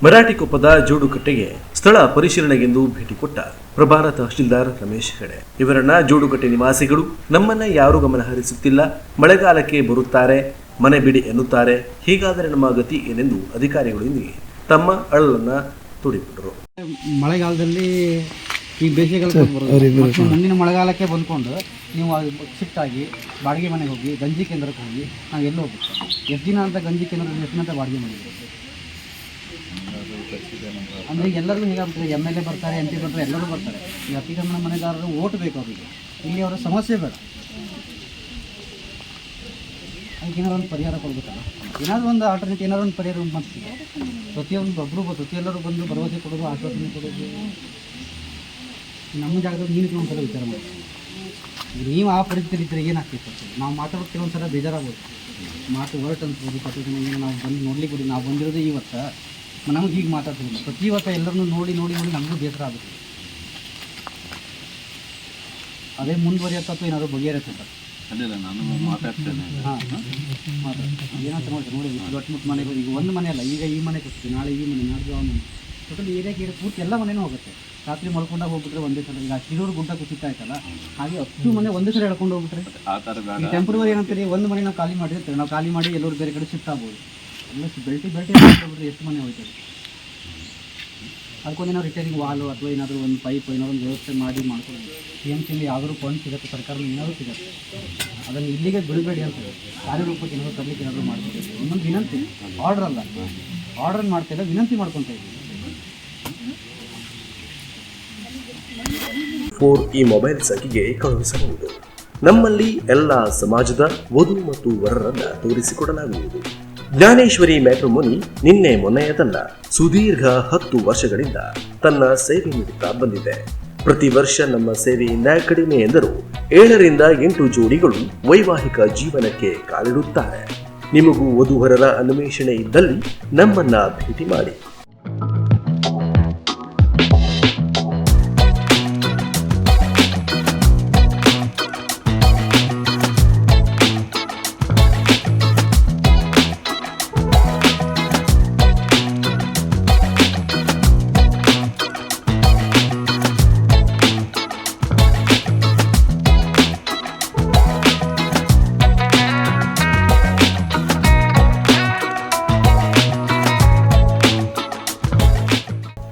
ಮರಾಠಿ ಕೊಪ್ಪದ ಜೋಡುಕಟ್ಟೆಗೆ ಸ್ಥಳ ಪರಿಶೀಲನೆಗೆಂದು ಭೇಟಿ ಕೊಟ್ಟ ಪ್ರಭಾರ ತಹಶೀಲ್ದಾರ್ ರಮೇಶ್ ಹೆಡೆ ಇವರನ್ನ ಜೋಡುಕಟ್ಟೆ ನಿವಾಸಿಗಳು ನಮ್ಮನ್ನ ಯಾರೂ ಗಮನ ಹರಿಸುತ್ತಿಲ್ಲ ಮಳೆಗಾಲಕ್ಕೆ ಬರುತ್ತಾರೆ ಮನೆ ಬಿಡಿ ಎನ್ನುತ್ತಾರೆ ಹೀಗಾದರೆ ನಮ್ಮ ಗತಿ ಏನೆಂದು ಅಧಿಕಾರಿಗಳು ಇಲ್ಲಿ ತಮ್ಮ ಅಳಲನ್ನ ತೋಡಿಕೊಂಡರು. ಮಳೆಗಾಲದಲ್ಲಿ ಈ ಬೇಸಿಗೆಗಾಲಕ್ಕೆ ಮತ್ತು ಮುಂದಿನ ಮಳೆಗಾಲಕ್ಕೆ ಬಂದ್ಕೊಂಡು ನೀವು ಶಿಫ್ಟ್ ಆಗಿ ಬಾಡಿಗೆ ಮನೆಗೆ ಹೋಗಿ ಗಂಜಿ ಕೇಂದ್ರಕ್ಕೆ ಹೋಗಿ ನಾವು ಎಲ್ಲಿ ಹೋಗ್ಬೇಕು. ಎಷ್ಟು ದಿನ ಅಂತ ಗಂಜಿ ಕೇಂದ್ರದಲ್ಲಿ ಎಷ್ಟು ದಿನ ಅಂತ ಬಾಡಿಗೆ ಮನೆಗೆ ಅಂದರೆ ಎಲ್ಲರಿಗೂ ಹೇಗಾಗ್ತದೆ ಎಂ ಎಲ್ ಎ ಬರ್ತಾರೆ ಎಂ ಪಿ ಬರ್ತಾರೆ, ಎಲ್ಲರೂ ಬರ್ತಾರೆ. ಈ ಅತಿಕ್ರಮಣ ಮನೆಗಾರರು ಓಟ್ ಬೇಕು ಅವರಿಗೆ. ಇಲ್ಲಿ ಅವರ ಸಮಸ್ಯೆ ಬೇಡ. ಅದಕ್ಕೆ ಏನಾದ್ರು ಒಂದು ಪರಿಹಾರ ಕೊಡಬೇಕಲ್ಲ. ಏನಾದರೂ ಒಂದು ಆಲ್ಟರ್ನೇಟ್ ಏನಾದ್ರು ಒಂದು ಪರಿಹಾರ ಮಾಡ್ತೀವಿ. ಪ್ರತಿಯೊಂದು ಒಬ್ಬರು ಪ್ರತಿಯೆಲ್ಲರೂ ಬಂದು ಭರವಸೆ ಕೊಡೋದು ಆಶ್ವಾಸನೆ ಕೊಡೋದು ನಮ್ಮ ಜಾಗದಲ್ಲಿ ನೀನು ಕೆಲವೊಂದ್ಸಲ ವಿಚಾರ ಮಾಡ್ತೀವಿ. ನೀವು ಆ ಪರಿಸ್ಥಿತಿ ಇದ್ದರೆ ಏನಾಗ್ತಿತ್ತು ನಾವು ಮಾತಾಡೋದು ಕೆಲವೊಂದ್ಸಲ ಬೇಜಾರಾಗ್ಬೋದು ಮಾತು ಹೊರಟು ಅಂತ ಪ್ರತಿ ನಾವು ಬಂದು ನೋಡ್ಲಿಕ್ಕೆ ಬಿಡಿ. ನಾವು ಬಂದಿರೋದು ಇವತ್ತು ನಮಗೆ ಹೀಗೆ ಮಾತಾಡ್ತಿಲ್ಲ ಪ್ರತಿ ವರ್ಷ ಎಲ್ಲರನ್ನೂ ನೋಡಿ ನೋಡಿ ನೋಡಿ ನಮಗೂ ಬೇಸರ ಆಗುತ್ತೆ. ಅದೇ ಮುಂದುವರಿಯತ್ತ ಅಥವಾ ಏನಾದರೂ ನಾನು ಮಾತಾಡ್ತೇನೆ. ಹಾಂ ಮಾತಾಡ್ತೀನಿ. ಏನಂತ ನೋಡಿ ನೋಡಿ ದೊಡ್ಡ ಮನೆಗೆ ಈಗ ಒಂದು ಮನೆ ಅಲ್ಲ ಈಗ ಈ ಮನೆ ಕೊಡ್ತೀವಿ. ನಾಳೆ ಈ ಮನೆ ನಾಡ್ದು ಆ ಮನೆ. ಟೋಟಲ್ ಏರಿಯಾಗೆ ಏರಿಯಾ ಪೂರ್ತಿ ಎಲ್ಲ ಮನೆನೂ ಹೋಗುತ್ತೆ. ರಾತ್ರಿ ಮಲ್ಕೊಂಡಾಗ ಹೋಗ್ಬಿಟ್ರೆ ಒಂದೇ ಸಲ. ಈಗ ಶಿರೂರು ಗುಡ್ಡ ಕುಸಿತ ಆಯ್ತಲ್ಲ ಹಾಗೆ ಹತ್ತು ಮನೆ ಒಂದೇ ಸಲ ಎಳ್ಕೊಂಡು ಹೋಗ್ಬಿಟ್ರೆ ಟೆಂಪ್ರವರಿ ಏನಂತೀರಿ? ಒಂದು ಮನೆ ನಾವು ಖಾಲಿ ಮಾಡಿರ್ತೀವಿ. ನಾವು ಖಾಲಿ ಮಾಡಿ ಎಲ್ಲರೂ ಬೇರೆ ಕಡೆ ಶಿಫ್ಟ್ ಆಗ್ಬೋದು. ಎಲ್ಲ ಬೆಲ್ಟಿ ಬೆಲ್ಟಿ ಎಷ್ಟು ಮನೆ ಹೋಯ್ತದೆ? ಅದಕ್ಕೊಂದು ನಾವು ರಿಟೈರಿಂಗ್ ವಾಲು ಅಥವಾ ಏನಾದರೂ ಒಂದು ಪೈಪ್, ಏನಾದ್ರು ಒಂದು ವ್ಯವಸ್ಥೆ ಮಾಡಿ ಮಾಡ್ಕೊಳ್ಳೋದು ಸಿ ಎಂ ಸಿಲಿ ಯಾವ್ದಾದ್ರು ಫಂಡ್ ಸಿಗುತ್ತೆ ಸರ್ಕಾರದಿಂದ ಏನಾದರೂ ಸಿಗುತ್ತೆ. ಅದನ್ನು ಇಲ್ಲಿಗೆ ಬಿಡಬೇಡಿ ಅಂತ ಕಾರ್ಯರೂಪಕ್ಕೆ ಏನಾದರೂ ತರಲಿಕ್ಕೆ ಏನಾದರೂ ಮಾಡ್ಬೋದು ಇನ್ನೊಂದು ವಿನಂತಿ ಆರ್ಡರ್ ಅಲ್ಲ. ಆರ್ಡರ್ ಮಾಡ್ತಾ ಇಲ್ಲ, ವಿನಂತಿ ಮಾಡ್ಕೊತಾ ಇದ್ದೀವಿ ಫೋರ್ ಈ ಮೊಬೈಲ್ ಸಂಖ್ಯೆಗೆ ಕಳುಹಿಸಬಹುದು ನಮ್ಮಲ್ಲಿ ಎಲ್ಲ ಸಮಾಜದ ವಧು ಮತ್ತು ವರರನ್ನ ತೋರಿಸಿಕೊಡಲಾಗುವುದು. ಜ್ಞಾನೇಶ್ವರಿ ಮ್ಯಾಟ್ರಿಮೋನಿ ನಿನ್ನೆ ಮೊನ್ನೆಯದಲ್ಲ ಸುದೀರ್ಘ ಹತ್ತು ವರ್ಷಗಳಿಂದ ತನ್ನ ಸೇವೆ ನೀಡುತ್ತಾ ಬಂದಿದೆ. ಪ್ರತಿ ವರ್ಷ ನಮ್ಮ ಸೇವೆಯಿಂದ ಕಡಿಮೆ ಎಂದರೂ. ಏಳರಿಂದ ಎಂಟು ಜೋಡಿಗಳು ವೈವಾಹಿಕ ಜೀವನಕ್ಕೆ ಕಾಲಿಡುತ್ತಾರೆ. ನಿಮಗೂ ವಧುವರರ ಅನ್ವೇಷಣೆ ಇದ್ದಲ್ಲಿ ನಮ್ಮನ್ನ ಭೇಟಿ ಮಾಡಿ.